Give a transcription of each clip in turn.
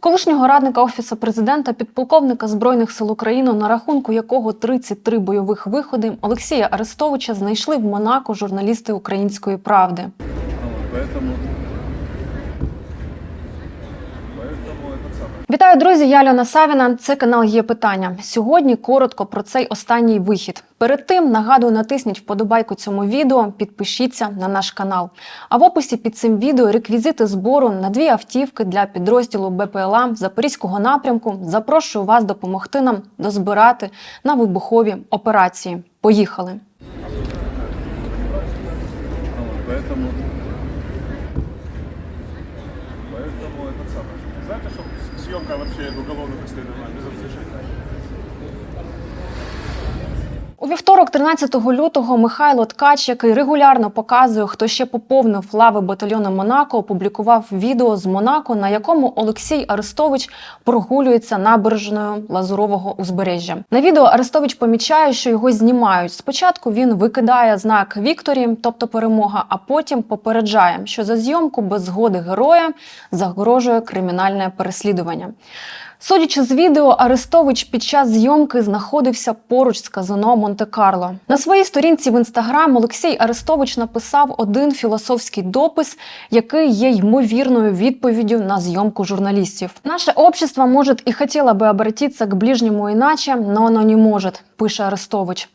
Колишнього радника офісу президента, підполковника збройних сил України, на рахунку якого 33 бойових виходи, Олексія Арестовича знайшли в Монако журналісти Української правди. Вітаю, друзі! Я Альона Савіна. Це канал є питання. Сьогодні коротко про цей останній вихід. Перед тим нагадую, натисніть вподобайку цьому відео, підпишіться на наш канал. А в описі під цим відео реквізити збору на дві автівки для підрозділу БПЛА Запорізького напрямку. Запрошую вас допомогти нам дозбирати на вибухові операції. Поїхали! Поэтому съемка вообще уголовно преследована без разрешения? Вівторок, 13 лютого, Михайло Ткач, який регулярно показує, хто ще поповнив лави батальйону Монако, опублікував відео з Монако, на якому Олексій Арестович прогулюється набережною Лазурового узбережжя. На відео Арестович помічає, що його знімають. Спочатку він викидає знак Вікторі, тобто перемога, а потім попереджає, що за зйомку без згоди героя загрожує кримінальне переслідування. Судячи з відео, Арестович під час зйомки знаходився поруч з казино Монте-Карло. На своїй сторінці в інстаграм Олексій Арестович написав один філософський допис, який є ймовірною відповіддю на зйомку журналістів. Наше общество може і хотіло би обратиться к ближньому іначе, но оно не може, пише Арестович.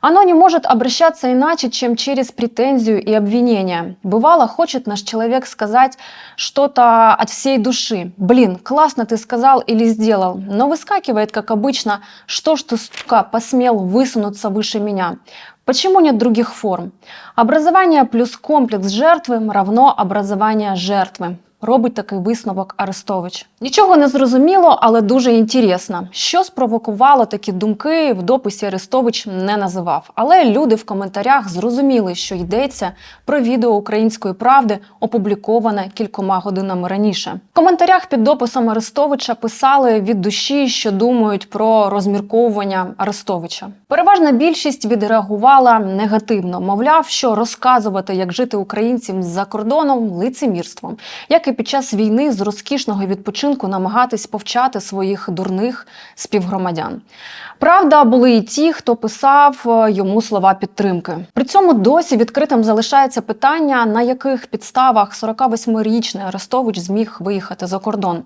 Оно не может обращаться иначе, чем через претензию и обвинение. Бывало, хочет наш человек сказать что-то от всей души. Блин, классно ты сказал или сделал. Но выскакивает, как обычно, что ж ты, сука, посмел высунуться выше меня. Почему нет других форм? Образование плюс комплекс жертвы равно образование жертви. Робить такий висновок Арестович. Нічого не зрозуміло, але дуже інтересно. Що спровокувало такі думки в дописі Арестович не називав. Але люди в коментарях зрозуміли, що йдеться про відео української правди, опубліковане кількома годинами раніше. В коментарях під дописом Арестовича писали від душі, що думають про розмірковування Арестовича. Переважна більшість відреагувала негативно, мовляв, що розказувати, як жити українцям з-за кордоном, лицемірством, як і під час війни з розкішного відпочинку намагатись повчати своїх дурних співгромадян. Правда, були і ті, хто писав е, йому слова підтримки. При цьому досі відкритим залишається питання, на яких підставах 48-річний Арестович зміг виїхати за кордон.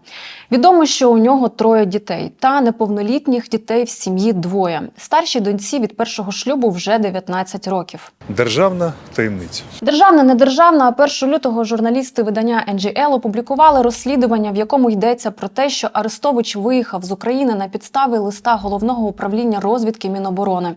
Відомо, що у нього троє дітей, та неповнолітніх дітей в сім'ї двоє. Старшій доньці від першого шлюбу вже 19 років. Державна таємниця. Державна, недержавна, а 1 лютого журналісти видання NGL опублікували розслідування, в якому йдеться про те, що Арестович виїхав з України на підставі листа головного управління розвідки Міноборони.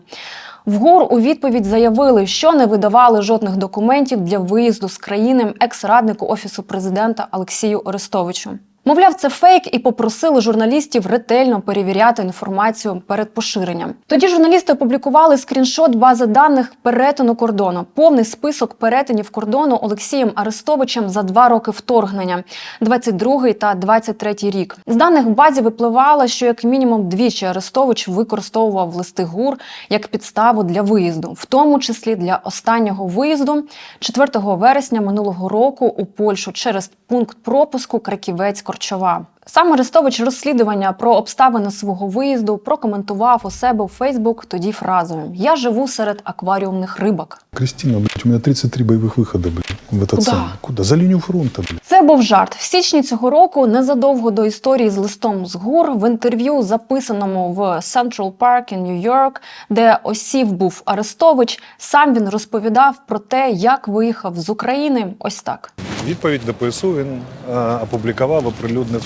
В ГУР у відповідь заявили, що не видавали жодних документів для виїзду з країни екс-раднику офісу президента Олексію Арестовичу. Мовляв, це фейк, і попросили журналістів ретельно перевіряти інформацію перед поширенням. Тоді журналісти опублікували скріншот бази даних перетину кордону, повний список перетинів кордону Олексієм Арестовичем за два роки вторгнення, 22 та 23 рік. З даних базі випливало, що як мінімум двічі Арестович використовував листи ГУР як підставу для виїзду, в тому числі для останнього виїзду 4 вересня минулого року у Польщу через пункт пропуску Краківець Корчова. Сам Арестович розслідування про обставини свого виїзду прокоментував у себе у Фейсбук тоді фразою: Я живу серед акваріумних рибок. Кристина, блядь, у меня 33 боевых выхода, блядь, в этот Куда? самый. Куда? За линию фронта, блядь. Це був жарт. В січні цього року, незадовго до історії з листом з ГУР, в інтерв'ю, записаному в Central Park in Нью-Йорк, де осів був Арестович, сам він розповідав про те, як виїхав з України. Ось так. Відповідь до ПСУ він е, опублікував, оприлюднив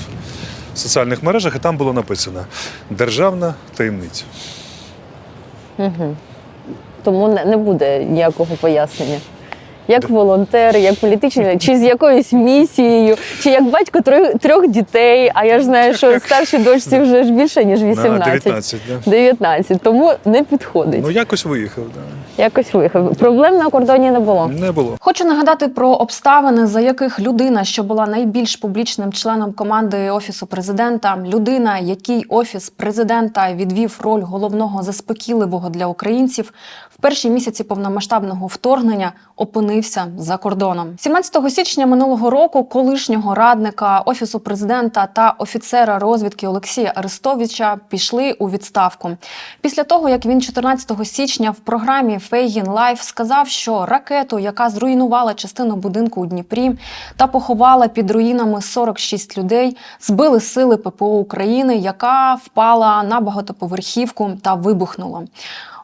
в соціальних мережах, і там було написано Державна таємниця. Угу. Тому не буде ніякого пояснення. Як волонтер, як політичний, чи з якоюсь місією, чи як батько трьох, трьох дітей. А я ж знаю, що старшій дочці вже ж більше, ніж 18. 19, да. 19. Тому не підходить. Ну якось виїхав, да. Якось виїхав. Проблем на кордоні не було. Не було. Хочу нагадати про обставини, за яких людина, що була найбільш публічним членом команди офісу президента, людина, який офіс президента відвів роль головного заспокійливого для українців, в перші місяці повномасштабного вторгнення опинився опинився за кордоном. 17 січня минулого року колишнього радника офісу президента та офіцера розвідки Олексія Арестовича пішли у відставку. Після того як він 14 січня в програмі Фейгін Лайф сказав, що ракету, яка зруйнувала частину будинку у Дніпрі та поховала під руїнами 46 людей, збили сили ППО України, яка впала на багатоповерхівку та вибухнула.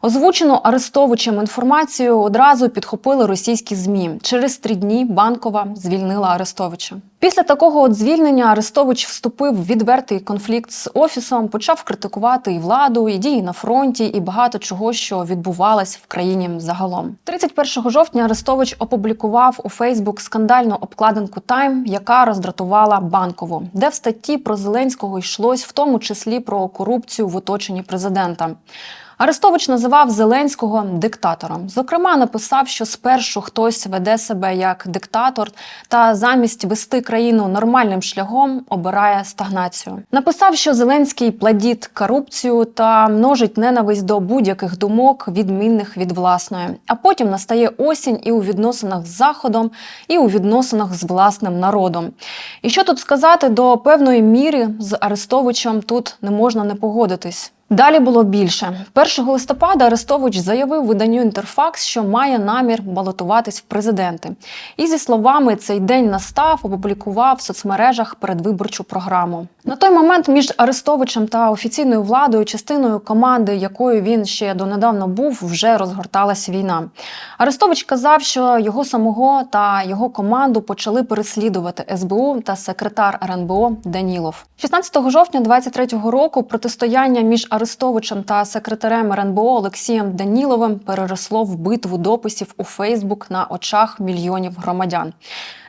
Озвучену Арестовичем інформацію одразу підхопили російські змі. Через три дні банкова звільнила Арестовича. Після такого от звільнення Арестович вступив в відвертий конфлікт з офісом, почав критикувати і владу, і дії на фронті, і багато чого, що відбувалось в країні загалом. 31 жовтня Арестович опублікував у Фейсбук скандальну обкладинку Тайм, яка роздратувала банкову, де в статті про Зеленського йшлось в тому числі про корупцію в оточенні президента. Арестович називав Зеленського диктатором. Зокрема, написав, що спершу хтось веде себе як диктатор, та замість вести країну нормальним шляхом обирає стагнацію. Написав, що Зеленський плодить корупцію та множить ненависть до будь-яких думок, відмінних від власної. А потім настає осінь і у відносинах з заходом, і у відносинах з власним народом. І що тут сказати до певної міри з Арестовичем тут не можна не погодитись. Далі було більше. 1 листопада Арестович заявив виданню Інтерфакс, що має намір балотуватись в президенти. І зі словами цей день настав, опублікував в соцмережах передвиборчу програму. На той момент між Арестовичем та офіційною владою, частиною команди, якою він ще донедавна був, вже розгорталась війна. Арестович казав, що його самого та його команду почали переслідувати СБУ та секретар РНБО Данілов. 16 жовтня 23-го року протистояння між Арестовичем та секретарем РНБО Олексієм Даніловим переросло в битву дописів у Фейсбук на очах мільйонів громадян.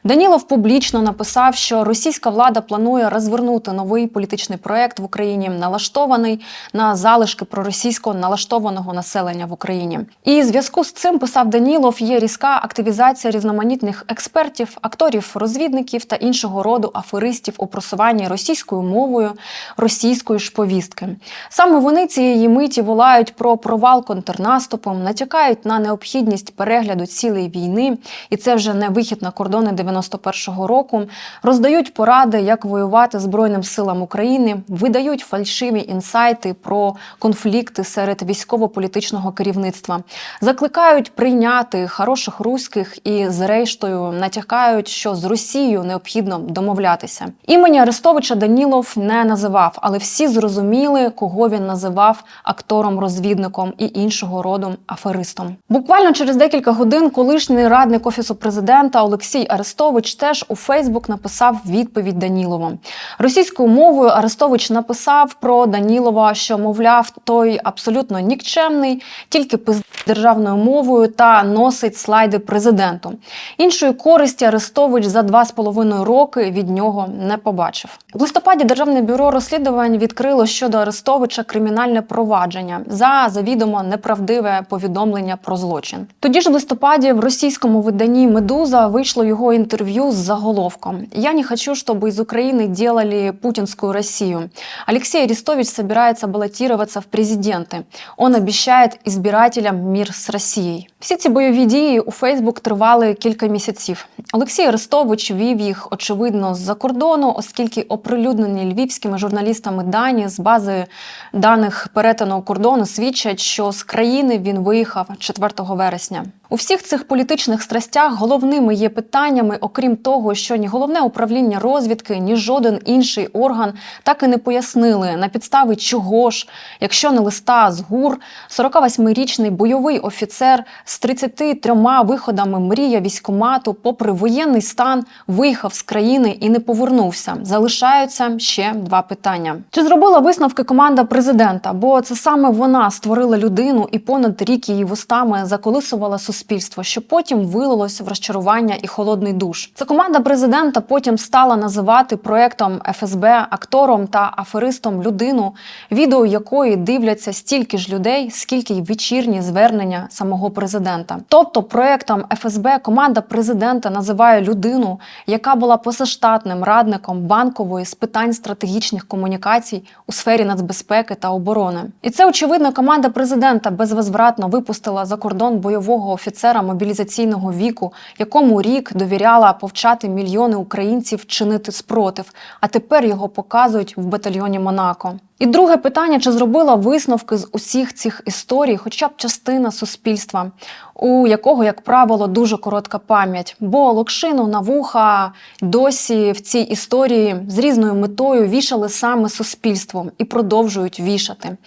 Данілов публічно написав, що російська влада планує розвернути новий політичний проект в Україні, налаштований на залишки проросійського налаштованого населення в Україні. І в зв'язку з цим писав Данілов є різка активізація різноманітних експертів, акторів, розвідників та іншого роду аферистів у просуванні російською мовою російської ж повістки. Саме вони цієї миті волають про провал контрнаступу, натякають на необхідність перегляду цілої війни, і це вже не вихід на кордони 91-го року. Роздають поради, як воювати Збройним силам України, видають фальшиві інсайти про конфлікти серед військово-політичного керівництва, закликають прийняти хороших руських і, зрештою, натякають, що з Росією необхідно домовлятися. Імені Арестовича Данілов не називав, але всі зрозуміли, кого він називав актором-розвідником і іншого роду аферистом. Буквально через декілька годин колишній радник офісу президента Олексій Арестович теж у Фейсбук написав відповідь Данілову. Російською мовою Арестович написав про Данілова, що мовляв, той абсолютно нікчемний, тільки пиз державною мовою та носить слайди президенту. Іншої користі Арестович за два з половиною роки від нього не побачив. В листопаді Державне бюро розслідувань відкрило щодо Арестовича кримінальне провадження за завідомо неправдиве повідомлення про злочин. Тоді ж в листопаді в російському виданні Медуза вийшло його інтерв'ю з заголовком «Я не хочу, чтобы из Украины делали путинскую Россию. Алексей Арестович собирается баллотироваться в президенты. Он обещает избирателям мир з Росією. Всі ці бойові дії у Фейсбук тривали кілька місяців. Олексій Арестович вів їх очевидно з-за кордону, оскільки оприлюднені львівськими журналістами дані з бази даних перетину кордону свідчать, що з країни він виїхав 4 вересня. У всіх цих політичних страстях головними є питаннями, окрім того, що ні головне управління розвідки, ні жоден інший орган так і не пояснили на підстави чого ж, якщо не листа з ГУР, 48-річний бойовий офіцер з 33 виходами мрія військомату, попри воєнний стан, виїхав з країни і не повернувся. Залишаються ще два питання: чи зробила висновки команда президента? Бо це саме вона створила людину і понад рік її вустами заколисувала суспільство, що потім вилилось в розчарування і холодний душ. Це команда президента потім стала називати проектом ФСБ актором та аферистом людину, відео якої дивляться стільки ж людей, скільки й вечірні звернення самого президента. Президента. Тобто, проектом ФСБ команда президента називає людину, яка була позаштатним радником банкової з питань стратегічних комунікацій у сфері нацбезпеки та оборони. І це очевидно, команда президента безвозвратно випустила за кордон бойового офіцера мобілізаційного віку, якому рік довіряла повчати мільйони українців чинити спротив. А тепер його показують в батальйоні Монако. І друге питання: чи зробила висновки з усіх цих історій, хоча б частина суспільства, у якого, як правило, дуже коротка пам'ять, бо локшину на вуха досі в цій історії з різною метою вішали саме суспільством і продовжують вішати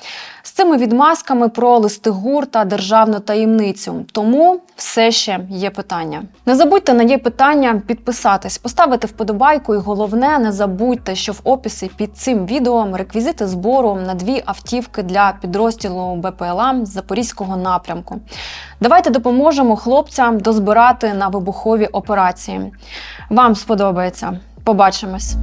з цими відмазками про листигур та державну таємницю. Тому все ще є питання. Не забудьте на є питання підписатись, поставити вподобайку, і головне, не забудьте, що в описі під цим відео реквізити збору на дві автівки для підрозділу БПЛА з Запорізького напрямку. Давайте допоможемо хлопцям дозбирати на вибухові операції. Вам сподобається. Побачимось.